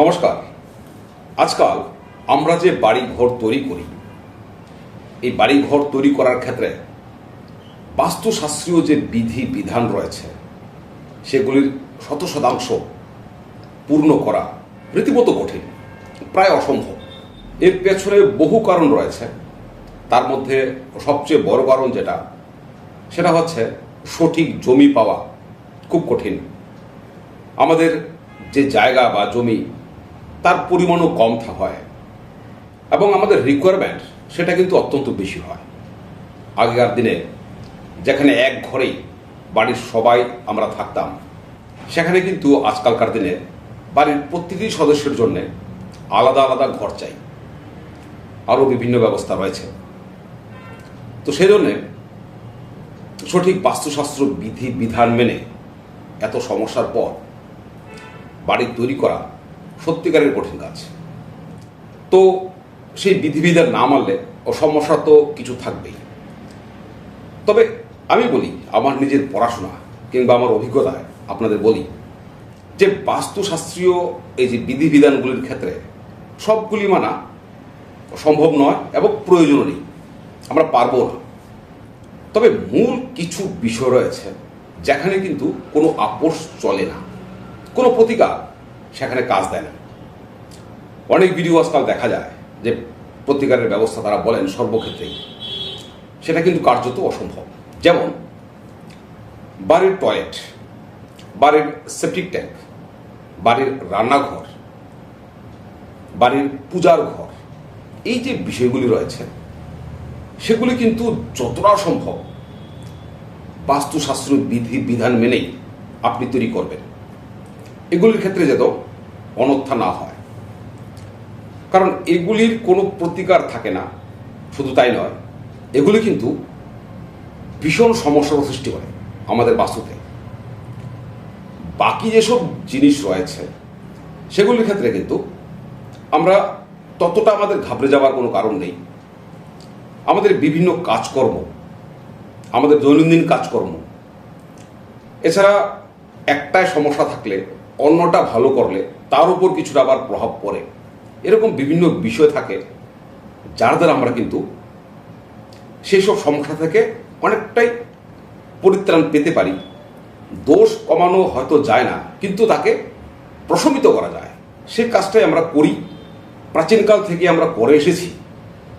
নমস্কার। আজকাল আমরা যে বাড়ি ঘর তৈরি করি, এই বাড়ি ঘর তৈরি করার ক্ষেত্রে বাস্তুশাস্ত্রীয় যে বিধি, বিধান রয়েছে, সেগুলির শত শতাংশ পূর্ণ করা রীতিমতো কঠিন, প্রায় অসম্ভব। এর পেছনে বহু কারণ রয়েছে। তার মধ্যে সবচেয়ে বড় কারণ যেটা, সেটা হচ্ছে সঠিক জমি পাওয়া খুব কঠিন। আমাদের যে জায়গা বা জমি তার পরিমাণও কম হয়। এবং আমাদের রিকোয়ারমেন্ট সেটা কিন্তু অত্যন্ত বেশি হয়। আগেকার দিনে যেখানে এক ঘরেই বাড়ির সবাই আমরা থাকতাম, সেখানে কিন্তু আজকালকার দিনে বাড়ির প্রতিটি সদস্যের জন্য আলাদা আলাদা ঘর চাই। আরও বিভিন্ন ব্যবস্থা রয়েছে। তো সেই জন্যে সঠিক বাস্তুশাস্ত্র বিধি বিধান মেনে এত সমস্যার পর বাড়ি তৈরি করা সত্যিকারের কঠিন কাজ। তো সেই বিধিবিধান না মানলে ও সমস্যা তো কিছু থাকবেই। তবে আমি বলি, আমার নিজের পড়াশোনা কিংবা আমার অভিজ্ঞতায় আপনাদের বলি যে বাস্তুশাস্ত্রীয় এই যে বিধিবিধানগুলির ক্ষেত্রে সবগুলি মানা সম্ভব নয় এবং প্রয়োজনও নেই। আমরা পারব না। তবে মূল কিছু বিষয় রয়েছে যেখানে কিন্তু কোনো আপোষ চলে না। কোনো প্রতিকার সেখানে কাজ দেয় না। অনেক ভিডিও আজকাল দেখা যায় যে প্রতিকারের ব্যবস্থা তারা বলেন সর্বক্ষেত্রেই। সেটা কিন্তু কার্যত অসম্ভব। যেমন, বাড়ির টয়লেট বাড়ির সেপটিক ট্যাঙ্ক বাড়ির রান্নাঘর, বাড়ির পূজার ঘর, এই যে বিষয়গুলি রয়েছে, সেগুলি কিন্তু যতটা সম্ভব বাস্তুশাস্ত্র বিধি বিধান মেনেই আপনি তৈরি করবেন। এগুলির ক্ষেত্রে যেন অনর্থা না হয়। কারণ এগুলির কোনো প্রতিকার থাকে না, শুধু তাই নয়, এগুলি কিন্তু ভীষণ সমস্যার সৃষ্টি করে আমাদের বাস্তুতে। বাকি যেসব জিনিস রয়েছে, সেগুলির ক্ষেত্রে কিন্তু আমরা ততটা আমাদের ঘাবড়ে যাওয়ার কোনো কারণ নেই। আমাদের বিভিন্ন কাজকর্ম, আমাদের দৈনন্দিন কাজকর্ম, এছাড়া একটাই সমস্যা থাকলে অন্যটা ভালো করলে তার উপর কিছুটা আবার প্রভাব পড়ে। এরকম বিভিন্ন বিষয় থাকে, যার দ্বারা আমরা কিন্তু সেই সব সমস্যা থেকে অনেকটাই পরিত্রাণ পেতে পারি। দোষ কমানো হয়তো যায় না, কিন্তু তাকে প্রশমিত করা যায়। সেই কাজটাই আমরা করি। প্রাচীনকাল থেকে আমরা করে এসেছি।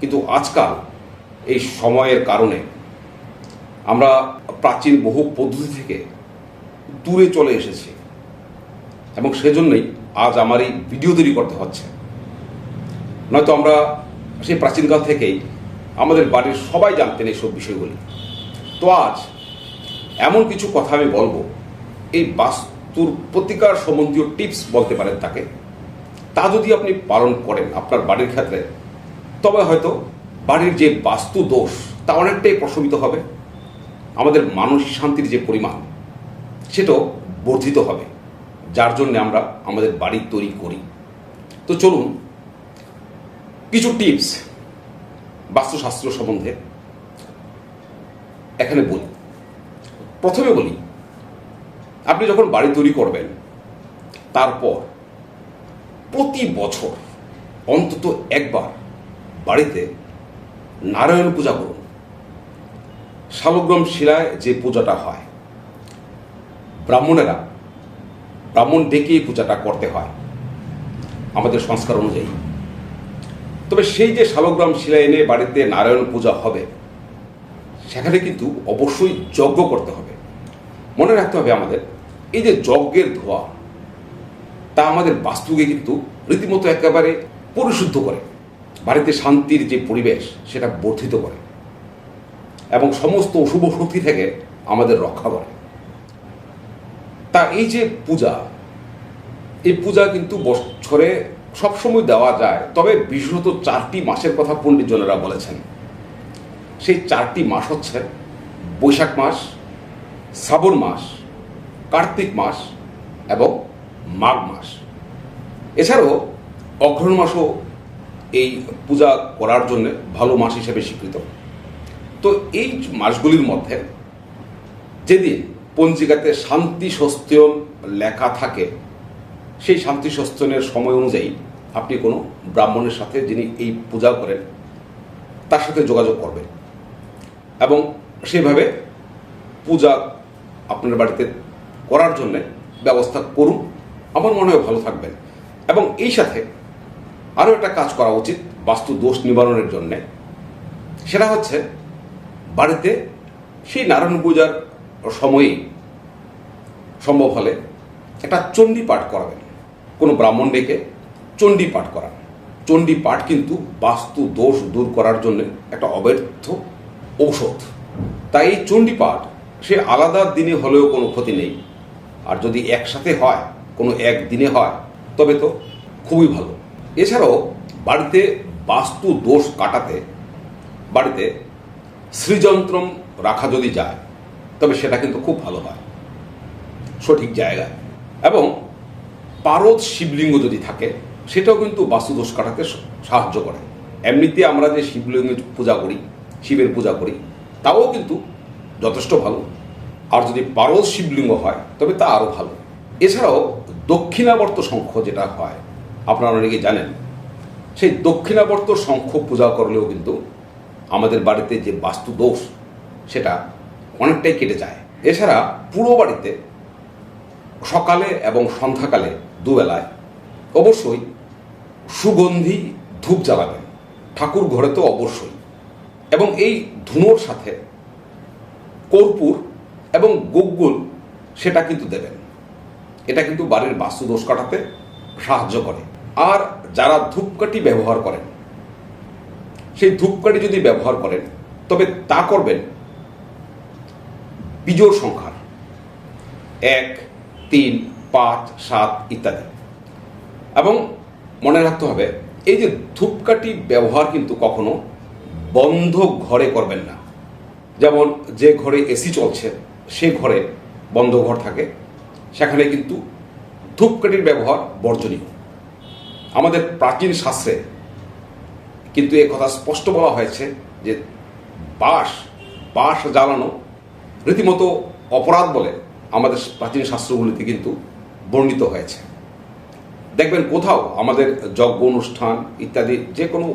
কিন্তু আজকাল এই সময়ের কারণে আমরা প্রাচীন বহু পদ্ধতি থেকে দূরে চলে এসেছি। এবং সেজন্যই আজ আমার এই ভিডিও তৈরি করতে হচ্ছে। নয়তো আমরা সেই প্রাচীনকাল থেকেই আমাদের বাড়ির সবাই জানতেন এইসব বিষয়গুলি। তো আজ এমন কিছু কথা আমি বলব, এই বাস্তুর প্রতিকার সম্বন্ধীয় টিপস বলতে পারেন তাকে। তা যদি আপনি পালন করেন আপনার বাড়ির ক্ষেত্রে, তবে হয়তো বাড়ির যে বাস্তু দোষ, তা অনেকটাই প্রশমিত হবে। আমাদের মানসিক শান্তির যে পরিমাণ, সেটাও বর্ধিত হবে। যার জন্য আমরা আমাদের বাড়ি তৈরি করি। তো চলুন, কিছু টিপস বাস্তুশাস্ত্র সম্বন্ধে এখানে বলি। প্রথমে বলি, আপনি যখন বাড়ি তৈরি করবেন, তারপর প্রতি বছর অন্তত একবার বাড়িতে নারায়ণ পূজা করুন। শালগ্রাম শিলায় যে পূজাটা হয়, ব্রাহ্মণেরা ব্রাহ্মণ ডেকে পূজাটা করতে হয়, আমাদের সংস্কার অনুযায়ী। তবে সেই যে শালগ্রাম শিলা এনে বাড়িতে নারায়ণ পূজা হবে, সেখানে কিন্তু অবশ্যই যজ্ঞ করতে হবে। মনে রাখতে হবে আমাদের, এই যে যজ্ঞের ধোয়া, তা আমাদের বাস্তুকে কিন্তু রীতিমতো একেবারে পরিশুদ্ধ করে, বাড়িতে শান্তির যে পরিবেশ, সেটা বর্ধিত করে, এবং সমস্ত অশুভ শক্তি থেকে আমাদের রক্ষা করে। তা এই যে পূজা, এই পূজা কিন্তু বছরে সবসময় দেওয়া যায়। তবে বিশেষত চারটি মাসের কথা পণ্ডিতজনেরা বলেছেন। সেই চারটি মাস হচ্ছে বৈশাখ মাস, শ্রাবণ মাস, কার্তিক মাস এবং মাঘ মাস। এছাড়াও অঘ্রণ মাসও এই পূজা করার জন্য ভালো মাস হিসেবে স্বীকৃত। তো এই মাসগুলির মধ্যে যেদিন পঞ্জিকাতে শান্তি স্বস্তিয়ন লেখা থাকে, সেই শান্তি সস্তনের সময় অনুযায়ী আপনি কোনো ব্রাহ্মণের সাথে যিনি এই পূজা করেন, তার সাথে যোগাযোগ করবেন। এবং সেভাবে পূজা আপনার বাড়িতে করার জন্যে ব্যবস্থা করুন। আমার মনে হয় ভালো থাকবেন। এবং এই সাথে আরও একটা কাজ করা উচিত, বাস্তু দোষ নিবারণের জন্যে। সেটা হচ্ছে, বাড়িতে সেই নারায়ণ পূজার সময়ই সম্ভব হলে একটা চণ্ডী পাঠ করাবেন। কোনো ব্রাহ্মণ ডেকে চণ্ডী পাঠ করান। চণ্ডী পাঠ কিন্তু বাস্তু দোষ দূর করার জন্য একটা অব্যর্থ ঔষধ। তাই এই চণ্ডী পাঠ সে আলাদা দিনে হলেও কোনো ক্ষতি নেই। আর যদি একসাথে হয়, কোনো এক দিনে হয়, তবে তো খুবই ভালো। এছাড়াও বাড়িতে বাস্তু দোষ কাটাতে, বাড়িতে শ্রীযন্ত্রম রাখা যদি যায় তবে সেটা কিন্তু খুব ভালো হয়। সঠিক জায়গায় এবং পারদ শিবলিঙ্গ যদি থাকে, সেটাও কিন্তু বাস্তুদোষ কাটাতে সাহায্য করে। এমনিতে আমরা যে শিবলিঙ্গের পূজা করি, শিবের পূজা করি, তাও কিন্তু যথেষ্ট ভালো। আর যদি পারদ শিবলিঙ্গ হয়, তবে তা আরও ভালো। এছাড়াও দক্ষিণাবর্ত শঙ্খ যেটা হয়, আপনারা অনেকে জানেন, সেই দক্ষিণাবর্ত শঙ্খ পূজা করলেও কিন্তু আমাদের বাড়িতে যে বাস্তু দোষ সেটা অনেকটাই কেটে যায়। এছাড়া পুরো বাড়িতে সকালে এবং সন্ধ্যাকালে দুবেলায় অবশ্যই সুগন্ধি ধূপ জ্বালাবেন। ঠাকুর ঘরে তো অবশ্যই। এবং এই ধুনোর সাথে কর্পূর এবং গুগ্গুল সেটা কিন্তু দেবেন। এটা কিন্তু বাড়ির বাস্তু দোষ কাটাতে সাহায্য করে। আর যারা ধূপকাঠি ব্যবহার করেন, সেই ধূপকাঠি যদি ব্যবহার করেন, তবে তা করবেন বিজোড় সংখ্যার এক, তিন, পাঁচ, সাত ইত্যাদি। এবং মনে রাখতে হবে, এই যে ধূপকাঠি ব্যবহার কিন্তু কখনো বন্ধ ঘরে করবেন না। যেমন যে ঘরে এসি চলছে, সে ঘরে বন্ধ ঘর থাকে। সেখানে কিন্তু ধূপকাঠির ব্যবহার বর্জনীয়। আমাদের প্রাচীন শাস্ত্রে কিন্তু এ কথা স্পষ্ট বলা হয়েছে যে বাঁশ বাঁশ জ্বালানো রীতিমতো অপরাধ বলে আমাদের প্রাচীন শাস্ত্রগুলিতে কিন্তু বর্ণিত হয়েছে। দেখবেন কোথাও আমাদের যজ্ঞ অনুষ্ঠান ইত্যাদি যে কোনো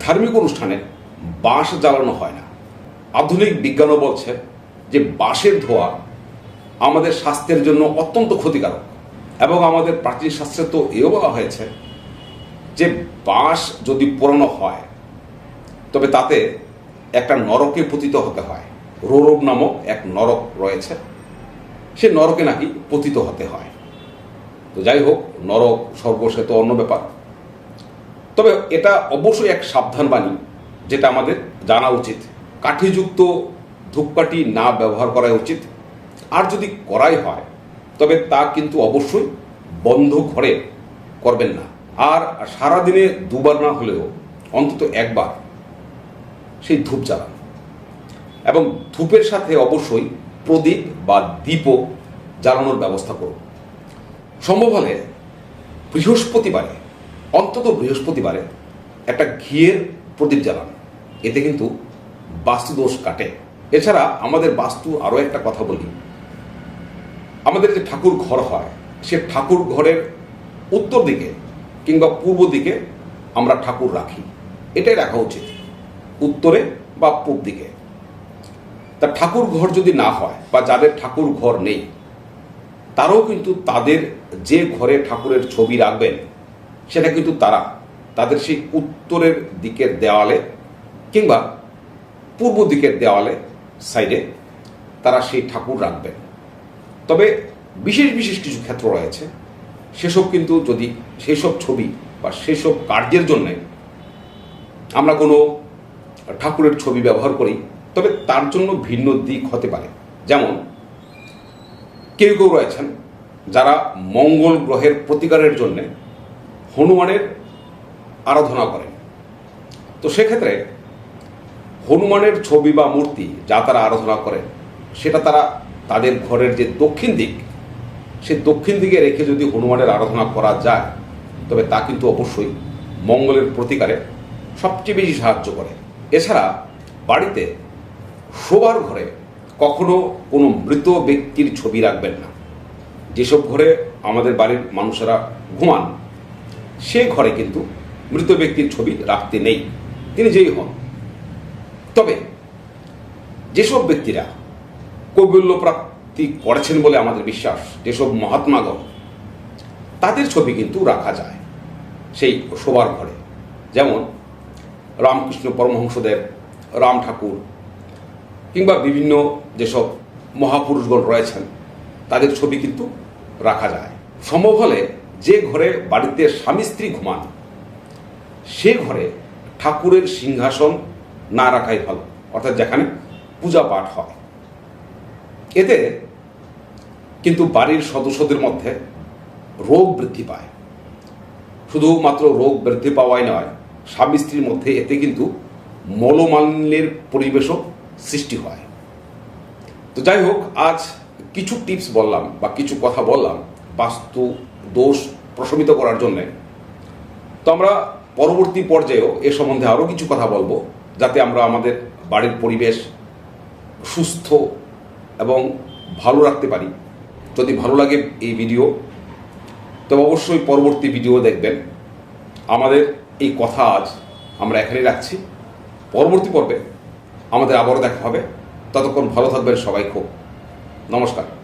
ধার্মিক অনুষ্ঠানে বাঁশ জ্বালানো হয় না। আধুনিক বিজ্ঞানও বলছে যে বাঁশের ধোয়া আমাদের স্বাস্থ্যের জন্য অত্যন্ত ক্ষতিকারক এবং আমাদের প্রাচীন শাস্ত্রে তো এও বলা হয়েছে যে বাঁশ যদি পোড়ানো হয় তবে তাতে একটা নরকে পতিত হতে হয়। রোরব নামক এক নরক রয়েছে। সে নরকে নাকি পতিত হতে হয়। তো যাই হোক, নরক স্বর্গ সে তো অন্য ব্যাপার। তবে এটা অবশ্যই এক সাবধান বাণী যেটা আমাদের জানা উচিত। কাঠিযুক্ত ধূপকাঠি না ব্যবহার করা উচিত। আর যদি করাই হয়, তবে তা কিন্তু অবশ্যই বন্ধ ঘরে করবেন না। আর সারাদিনে দুবার না হলেও অন্তত একবার সেই ধূপ জ্বালান। এবং ধূপের সাথে অবশ্যই প্রদীপ বা দীপও জ্বালানোর ব্যবস্থা করুন। সম্ভব হলে বৃহস্পতিবারে, অন্তত বৃহস্পতিবারে একটা ঘিয়ের প্রদীপ জ্বালান। এতে কিন্তু বাস্তু দোষ কাটে। এছাড়া আমাদের বাস্তু আরও একটা কথা বলি। আমাদের যে ঠাকুর ঘর হয়, সে ঠাকুর ঘরের উত্তর দিকে কিংবা পূর্ব দিকে আমরা ঠাকুর রাখি। এটাই রাখা উচিত। উত্তরে বা পূর্ব দিকে। তা ঠাকুর ঘর যদি না হয়, বা যাদের ঠাকুর ঘর নেই, তারাও কিন্তু তাদের যে ঘরে ঠাকুরের ছবি রাখবেন, সেটা কিন্তু তারা, তাদের সেই উত্তরের দিকের দেওয়ালে কিংবা পূর্ব দিকের দেওয়ালে সাইডে তারা সেই ঠাকুর রাখবেন। তবে বিশেষ বিশেষ কিছু ক্ষেত্র রয়েছে, সেসব কিন্তু যদি সেসব ছবি বা সেসব কার্যের জন্যে আমরা কোনো ঠাকুরের ছবি ব্যবহার করি তবে তার জন্য ভিন্ন দিক হতে পারে। যেমন, কেউ কেউ রয়েছেন যারা মঙ্গল গ্রহের প্রতিকারের জন্যে হনুমানের আরাধনা করেন। তো সেক্ষেত্রে হনুমানের ছবি বা মূর্তি যা তারা আরাধনা করেন, সেটা তারা তাদের ঘরের যে দক্ষিণ দিক, সে দক্ষিণ দিকে রেখে যদি হনুমানের আরাধনা করা যায়, তবে তা কিন্তু অবশ্যই মঙ্গলের প্রতিকারে সবচেয়ে বেশি সাহায্য করে। এছাড়া বাড়িতে শোবার ঘরে কখনো কোনো মৃত ব্যক্তির ছবি রাখবেন না। যেসব ঘরে আমাদের বাড়ির মানুষেরা ঘুমান, সে ঘরে কিন্তু মৃত ব্যক্তির ছবি রাখতে নেই। তিনি যেই হন। তবে যেসব ব্যক্তিরা কৈবল্য প্রাপ্তি করেছেন বলে আমাদের বিশ্বাস, যেসব মহাত্মাগণ, তাদের ছবি কিন্তু রাখা যায় সেই শোবার ঘরে। যেমন রামকৃষ্ণ পরমহংসদেব, রাম ঠাকুর কিংবা বিভিন্ন যেসব মহাপুরুষগণ রয়েছেন, তাদের ছবি কিন্তু রাখা যায়। সম্ভব হলে যে ঘরে বাড়িতে স্বামী স্ত্রী ঘুমান, সে ঘরে ঠাকুরের সিংহাসন না রাখাই ভালো, অর্থাৎ যেখানে পূজা পাঠ হয়। এতে কিন্তু বাড়ির সদস্যদের মধ্যে রোগ বৃদ্ধি পায়। শুধুমাত্র রোগ বৃদ্ধি পাওয়াই নয়, স্বামী স্ত্রীর মধ্যে এতে কিন্তু মলমালিন্যের পরিবেশও সৃষ্টি হয়। তো যাই হোক, আজ কিছু টিপস বললাম বা কিছু কথা বললাম বাস্তু দোষ প্রশমিত করার জন্যে। তো আমরা পরবর্তী পর্যায়েও এ সম্বন্ধে আরও কিছু কথা বলব, যাতে আমরা আমাদের বাড়ির পরিবেশ সুস্থ এবং ভালো রাখতে পারি। যদি ভালো লাগে এই ভিডিও, তবে অবশ্যই পরবর্তী ভিডিও দেখবেন। আমাদের এই কথা আজ আমরা এখানেই রাখছি। পরবর্তী পর্বে আমাদের আবারও দেখা হবে। ততক্ষণ ভালো থাকবেন সবাই খুব। নমস্কার।